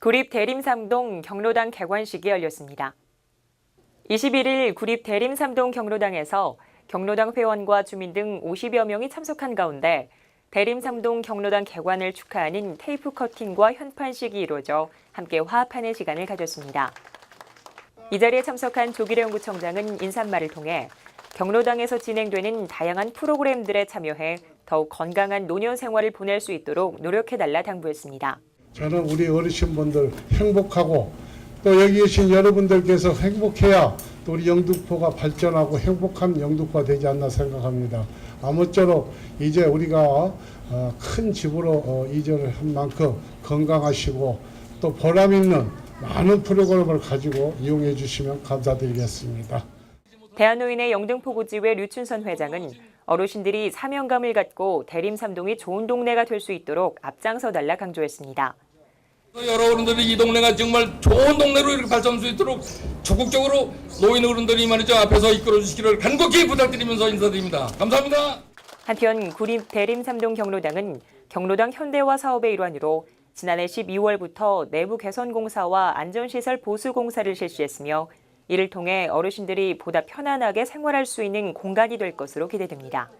구립 대림삼동 경로당 개관식이 열렸습니다. 21일 구립 대림삼동 경로당에서 경로당 회원과 주민 등 50여 명이 참석한 가운데 대림삼동 경로당 개관을 축하하는 테이프 커팅과 현판식이 이루어져 함께 화합하는 시간을 가졌습니다. 이 자리에 참석한 조기령 구청장은 인사말을 통해 경로당에서 진행되는 다양한 프로그램들에 참여해 더욱 건강한 노년 생활을 보낼 수 있도록 노력해달라 당부했습니다. 저는 우리 어르신분들 행복하고 또 여기 계신 여러분들께서 행복해야 또 우리 영등포가 발전하고 행복한 영등포가 되지 않나 생각합니다. 아무쪼록 이제 우리가 어, 큰 집으로 어, 이전을 한 만큼 건강하시고 또 보람 있는 많은 프로그램을 가지고 이용해 주시면 감사드리겠습니다. 대한노인의 영등포구지회 류춘선 회장은 어르신들이 사명감을 갖고 대림삼동이 좋은 동네가 될 수 있도록 앞장서 달라 강조했습니다. 여러 어른들이 이 동네가 정말 좋은 동네로 이렇게 발전할 수 있도록 적극적으로 노인 어른들이 말이죠 앞에서 이끌어 주시기를 간곡히 부탁드리면서 인사드립니다. 감사합니다. 한편 구립 대림삼동 경로당은 경로당 현대화 사업의 일환으로 지난해 12월부터 내부 개선 공사와 안전시설 보수 공사를 실시했으며 이를 통해 어르신들이 보다 편안하게 생활할 수 있는 공간이 될 것으로 기대됩니다.